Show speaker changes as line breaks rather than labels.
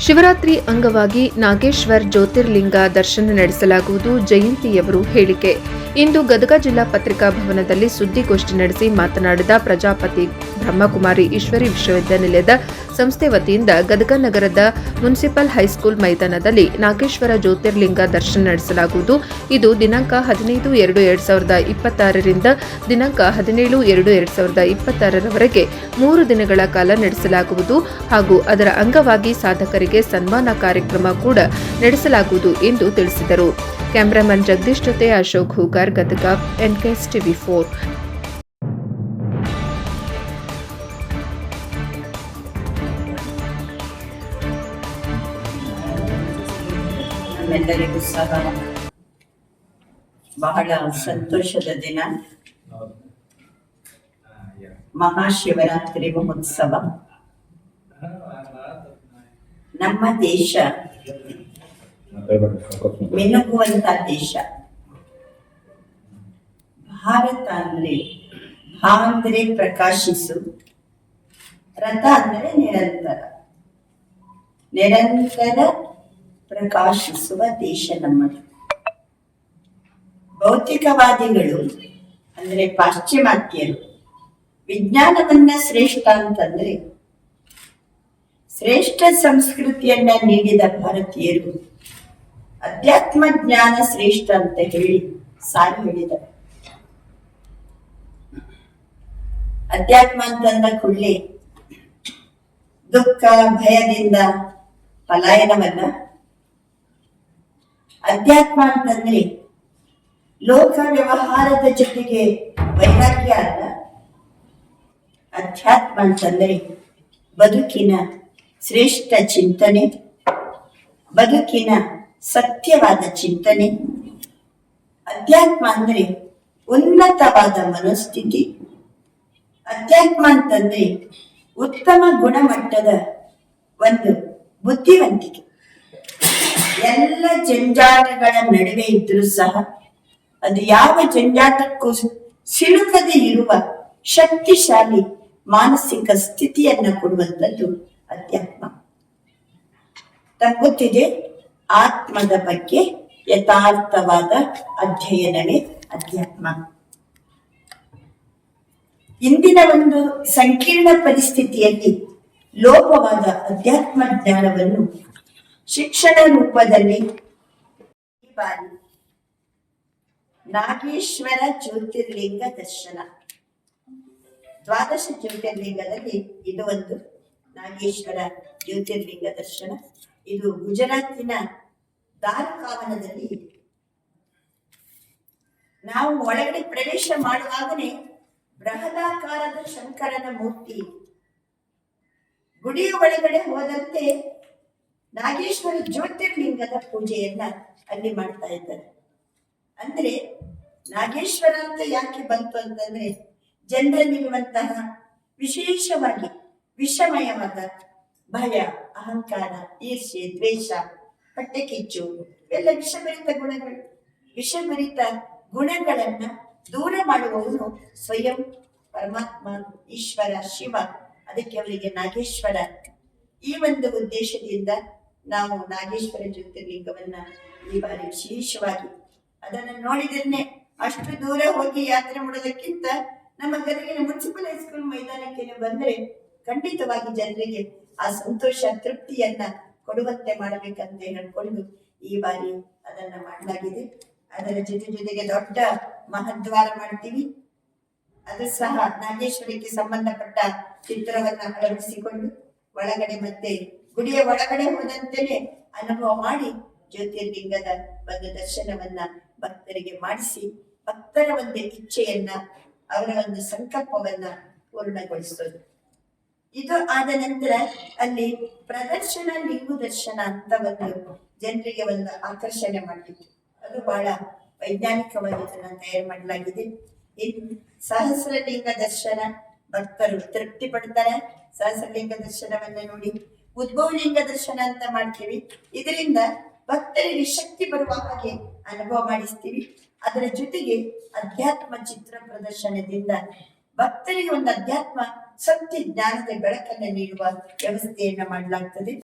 ಶಿವರಾತ್ರಿ ಅಂಗವಾಗಿ ನಾಗೇಶ್ವರ್ ಜ್ಯೋತಿರ್ಲಿಂಗ ದರ್ಶನ ನಡೆಸಲಾಗುವುದು ಜಯಂತಿಯವರು ಹೇಳಿಕೆ. ಇಂದು ಗದಗ ಜಿಲ್ಲಾ ಪತ್ರಿಕಾ ಭವನದಲ್ಲಿ ಸುದ್ದಿಗೋಷ್ಠಿ ನಡೆಸಿ ಮಾತನಾಡಿದ ಪ್ರಜಾಪತಿ ಬ್ರಹ್ಮಕುಮಾರಿ ಈಶ್ವರಿ ವಿಶ್ವವಿದ್ಯಾನಿಲಯದ ಸಂಸ್ಥೆ ವತಿಯಿಂದ ಗದಗ ನಗರದ ಮುನ್ಸಿಪಲ್ ಹೈಸ್ಕೂಲ್ ಮೈದಾನದಲ್ಲಿ ನಾಗೇಶ್ವರ ಜ್ಯೋತಿರ್ಲಿಂಗ ದರ್ಶನ ನಡೆಸಲಾಗುವುದು. ಇದು ದಿನಾಂಕ ಹದಿನೈದು ಎರಡು ಎರಡ್ ಸಾವಿರದ ಇಪ್ಪತ್ತಾರರಿಂದ ದಿನಾಂಕ ಹದಿನೇಳು ಎರಡು ಎರಡ್ ಸಾವಿರದ ಇಪ್ಪತ್ತಾರರವರೆಗೆ ಮೂರು ದಿನಗಳ ಕಾಲ ನಡೆಸಲಾಗುವುದು ಹಾಗೂ ಅದರ ಅಂಗವಾಗಿ ಸಾಧಕರಿಗೆ ಸನ್ಮಾನ ಕಾರ್ಯಕ್ರಮ ಕೂಡ ನಡೆಸಲಾಗುವುದು ಎಂದು ತಿಳಿಸಿದರು. ಕ್ಯಾಮರಾಮನ್ ಜಗದೀಶ್ ಜೊತೆ Ashok Hoogar, Gadag NKS TV four.
ನಮ್ಮೆಲ್ಲರಿಗೂ ಸಹ ಬಹಳ ಸಂತೋಷದ ದಿನ. ಮಹಾಶಿವರಾತ್ರಿ ಮಹೋತ್ಸವ ನಮ್ಮ ದೇಶ ಮಿನುಗುವಂತ ದೇಶ. ಭಾರತ ಅಂದ್ರೆ ಭಾ ಅಂದ್ರೆ ಪ್ರಕಾಶಿಸು. ರಥ ಅಂದ್ರೆ ನಿರಂತರ. ನಿರಂತರ ಪ್ರಕಾಶಿಸುವ ದೇಶ ನಮ್ಮದು. ಭೌತಿಕವಾದಿಗಳು, ಅಂದ್ರೆ ಪಾಶ್ಚಿಮಾತ್ಯರು, ವಿಜ್ಞಾನವನ್ನ ಶ್ರೇಷ್ಠ ಅಂತಂದ್ರೆ, ಶ್ರೇಷ್ಠ ಸಂಸ್ಕೃತಿಯನ್ನ ನೀಡಿದ ಭಾರತೀಯರು, ಅಧ್ಯಾತ್ಮ ಜ್ಞಾನ ಶ್ರೇಷ್ಠ ಅಂತ ಹೇಳಿ ಸಾರಿ ಹೇಳಿದರು ಅಧ್ಯಾತ್ಮ ಅಂತಂದ ಕೂಡಲೇ ದುಃಖ, ಭಯದಿಂದ ಪಲಾಯನವನ್ನ ಅಧ್ಯಾತ್ಮ ಅಂತಂದ್ರೆ ಲೋಕ ವ್ಯವಹಾರದ ಜೊತೆಗೆ ವೈರಾಗ್ಯ ಅಲ್ಲ. ಅಧ್ಯಾತ್ಮ ಅಂತಂದ್ರೆ ಬದುಕಿನ ಶ್ರೇಷ್ಠ ಚಿಂತನೆ, ಬದುಕಿನ ಸತ್ಯವಾದ ಚಿಂತನೆ ಅಧ್ಯಾತ್ಮ ಅಂದ್ರೆ ಉನ್ನತವಾದ ಮನಸ್ಥಿತಿ ಅಧ್ಯಾತ್ಮ ಅಂತಂದ್ರೆ ಉತ್ತಮ ಗುಣಮಟ್ಟದ ಒಂದು ಬುದ್ಧಿವಂತಿಕೆ. ಎಲ್ಲ ಜಂಜಾಟಗಳ ನಡುವೆ ಇದ್ರೂ ಸಹ ಅದು ಯಾವ ಜಂಜಾಟಕ್ಕೂ ಸಿಲುಕದೆ ಇರುವ ಶಕ್ತಿಶಾಲಿ ಮಾನಸಿಕ ಸ್ಥಿತಿಯನ್ನ ಕೊಡುವಂಥದ್ದು ಅಧ್ಯಾತ್ಮ. ಗೊತ್ತಿದೆ ಆತ್ಮದ ಬಗ್ಗೆ ಯಥಾರ್ಥವಾದ ಅಧ್ಯಯನವೇ ಅಧ್ಯಾತ್ಮ. ಇಂದಿನ ಒಂದು ಸಂಕೀರ್ಣ ಪರಿಸ್ಥಿತಿಯಲ್ಲಿ ಲೋಪವಾದ ಅಧ್ಯಾತ್ಮ ಜ್ಞಾನವನ್ನು ಶಿಕ್ಷಣ ರೂಪದಲ್ಲಿ ನಾಗೇಶ್ವರ ಜ್ಯೋತಿರ್ಲಿಂಗ ದರ್ಶನ. ದ್ವಾದಶ ಜ್ಯೋತಿರ್ಲಿಂಗದಲ್ಲಿ ಇದು ಒಂದು ನಾಗೇಶ್ವರ ಜ್ಯೋತಿರ್ಲಿಂಗ ದರ್ಶನ. ಇದು ಗುಜರಾತಿನ ದಾರುಕಾವನದಲ್ಲಿ ನಾವು ಒಳಗಡೆ ಪ್ರವೇಶ ಮಾಡುವಾಗಲೇ ಬೃಹದಾಕಾರದ ಶಂಕರನ ಮೂರ್ತಿ ಗುಡಿಯ ಒಳಗಡೆ ಹೋದಂತೆ ನಾಗೇಶ್ವರ ಜ್ಯೋತಿರ್ಲಿಂಗದ ಪೂಜೆಯನ್ನ ಅಲ್ಲಿ ಮಾಡ್ತಾ ಇದ್ದಾರೆ. ಅಂದ್ರೆ ನಾಗೇಶ್ವರ ಅಂತ ಯಾಕೆ ಬಂತು ಅಂತಂದ್ರೆ ಜನರಲ್ಲಿರುವಂತಹ ವಿಶೇಷವಾಗಿ ವಿಷಮಯವಾದ ಭಯ, ಅಹಂಕಾರ ಈರ್ಷೆ ದ್ವೇಷ ಪಟ್ಟೆ ಕಿಚ್ಚು ಎಲ್ಲ ವಿಷಭರಿತ ಗುಣಗಳು. ವಿಷಭರಿತ ಗುಣಗಳನ್ನ ದೂರ ಮಾಡುವವನು ಸ್ವಯಂ ಪರಮಾತ್ಮ, ಈಶ್ವರ, ಶಿವ. ಅದಕ್ಕೆ ಅವರಿಗೆ ನಾಗೇಶ್ವರ ಈ ಒಂದು ಉದ್ದೇಶದಿಂದ ನಾವು ನಾಗೇಶ್ವರ ಜ್ಯೋತಿರ್ಲಿಂಗವನ್ನ ಈ ಬಾರಿ ವಿಶೇಷವಾಗಿ ಅದನ್ನು ನೋಡಿದ್ರೆ ಅಷ್ಟು ದೂರ ಹೋಗಿ ಯಾತ್ರೆ ಮಾಡೋದಕ್ಕಿಂತ ನಮ್ಮ ಗದಗಿನ ಮುನ್ಸಿಪಲ್ ಹೈಸ್ಕೂಲ್ ಮೈದಾನಕ್ಕೆ ಬಂದ್ರೆ ಖಂಡಿತವಾಗಿ ಜನರಿಗೆ ಆ ಸಂತೋಷ, ತೃಪ್ತಿಯನ್ನ ಕೊಡುವಂತೆ ಮಾಡಬೇಕಂತ ಹೇಳ್ಕೊಂಡು ಈ ಬಾರಿ ಅದನ್ನ ಮಾಡಲಾಗಿದೆ. ಅದರ ಜೊತೆ ಜೊತೆಗೆ ದೊಡ್ಡ ಮಹದ್ವಾರ ಮಾಡ್ತೀವಿ. ಅದು ಸಹ ನಾಗೇಶ್ವರಕ್ಕೆ ಸಂಬಂಧಪಟ್ಟ ಚಿತ್ರವನ್ನ ಅಳವಡಿಸಿಕೊಂಡು ಒಳಗಡೆ ಮತ್ತೆ ಗುಡಿಯ ಒಳಗಡೆ ಹೋದಂತೆಯೇ ಅನುಭವ ಮಾಡಿ ಜ್ಯೋತಿರ್ಲಿಂಗದ ಒಂದು ದರ್ಶನವನ್ನ ಭಕ್ತರಿಗೆ ಮಾಡಿಸಿ ಭಕ್ತರ ಒಂದು ಇಚ್ಛೆಯನ್ನ ಅವರ ಒಂದು ಸಂಕಲ್ಪವನ್ನ ಪೂರ್ಣಗೊಳಿಸೋದು. ಇದು ಆದ ನಂತರ ಅಲ್ಲಿ ಪ್ರದರ್ಶನ, ಲಿಂಗು ದರ್ಶನ ಅಂತ ಒಂದು ಜನರಿಗೆ ಒಂದು ಆಕರ್ಷಣೆ ಮಾಡಿತ್ತು ಅದು ಬಹಳ ವೈಜ್ಞಾನಿಕವಾಗಿ ಇದನ್ನ ತಯಾರು ಮಾಡಲಾಗಿದೆ. ಇನ್ನು ಸಹಸ್ರಲಿಂಗ ದರ್ಶನ ಭಕ್ತರು ತೃಪ್ತಿ ಪಡ್ತಾರೆ ಸಹಸ್ರಲಿಂಗ ದರ್ಶನವನ್ನ ನೋಡಿ ಉದ್ಭವಲಿಂಗ ದರ್ಶನ ಅಂತ ಮಾಡ್ತೀವಿ. ಇದರಿಂದ ಭಕ್ತರಿಗೆ ಶಕ್ತಿ ಬರುವ ಹಾಗೆ ಅನುಭವ ಮಾಡಿಸ್ತೀವಿ. ಅದರ ಜೊತೆಗೆ ಅಧ್ಯಾತ್ಮ ಚಿತ್ರ ಪ್ರದರ್ಶನದಿಂದ ಭಕ್ತರಿಗೆ ಒಂದು ಅಧ್ಯಾತ್ಮ ಸತ್ಯ ಜ್ಞಾನದ ಬೆಳಕನ್ನು ನೀಡುವ ವ್ಯವಸ್ಥೆಯನ್ನ ಮಾಡಲಾಗ್ತದೆ.